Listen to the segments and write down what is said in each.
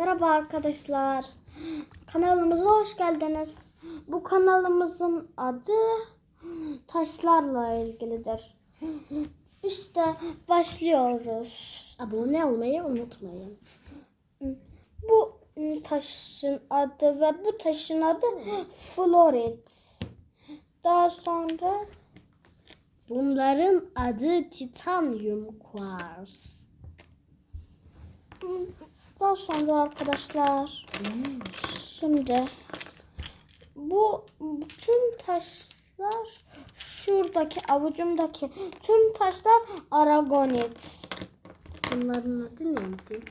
Merhaba arkadaşlar. Kanalımıza hoş geldiniz. Bu kanalımızın adı taşlarla ilgilidir. İşte başlıyoruz. Abone olmayı unutmayın. Bu taşın adı ve bu taşın adı florit. Daha sonra Bunların adı titanyum kuars. Daha sonra arkadaşlar Şimdi bu tüm taşlar şuradaki avucumdaki tüm taşlar aragonit. Bunların adı neydi?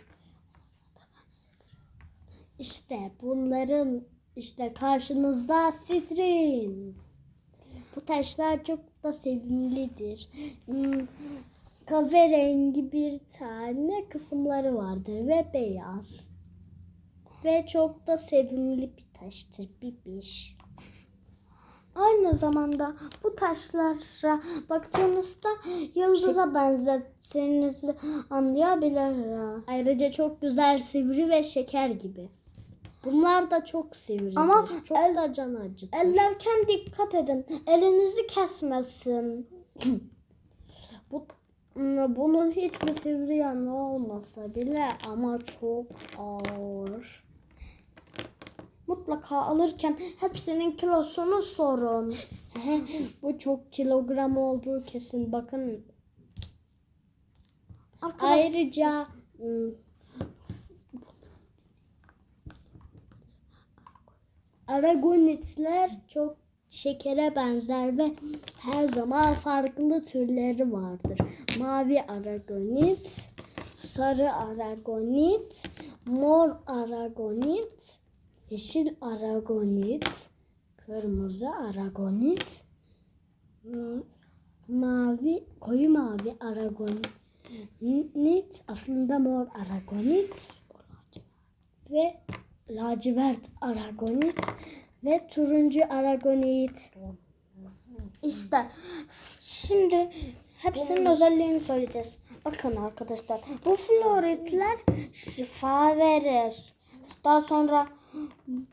İşte bunların işte karşınızda sitrin. Bu taşlar çok da sevimlidir. Kahverengi bir tane kısımları vardır ve beyaz. Ve çok da sevimli bir taştır. Bibiş. Aynı zamanda bu taşlara baktığınızda yıldıza benzettiğinizi anlayabilir. Ayrıca çok güzel sivri ve şeker gibi. Bunlar da çok sivridir. Ama çok el- da can acıtır. Ellerken dikkat edin. Elinizi kesmesin. Bu, bunun hiçbir sivri yanı olmasa bile ama çok ağır. Mutlaka alırken hepsinin kilosunu sorun. Bu çok kilogram olduğu kesin. Bakın Arkadaş, ayrıca hmm, Aragonitler çok şekere benzer ve her zaman farklı türleri vardır. Mavi aragonit, sarı aragonit, mor aragonit, yeşil aragonit, kırmızı aragonit, mavi, koyu mavi aragonit, aslında mor aragonit ve lacivert aragonit ve turuncu aragonit. İşte şimdi hepsinin özelliğini söyleyeceğiz. Bakın arkadaşlar bu floritler şifa verir. Daha sonra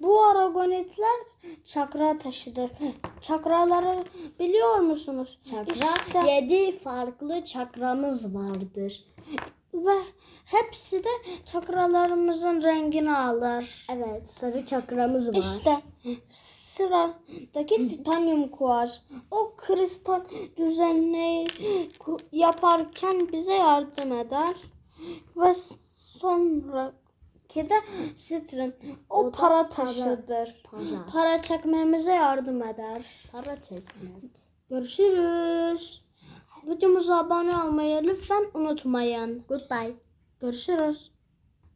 bu aragonitler çakra taşıdır. Çakraları biliyor musunuz? Çakra, İşte- yedi farklı çakramız vardır. Ve hepsi de çakralarımızın rengini alır. Evet, sarı çakramız var. İşte sıradaki titanyum kuars. O kristal düzenini ku- yaparken bize yardım eder. Ve sonraki de sitrin. O, O para. taşıdır. Para. Para çekmemize yardım eder. Para çekmek. Görüşürüz. Videomuza abone olmayı lütfen unutmayın. Goodbye. Görüşürüz.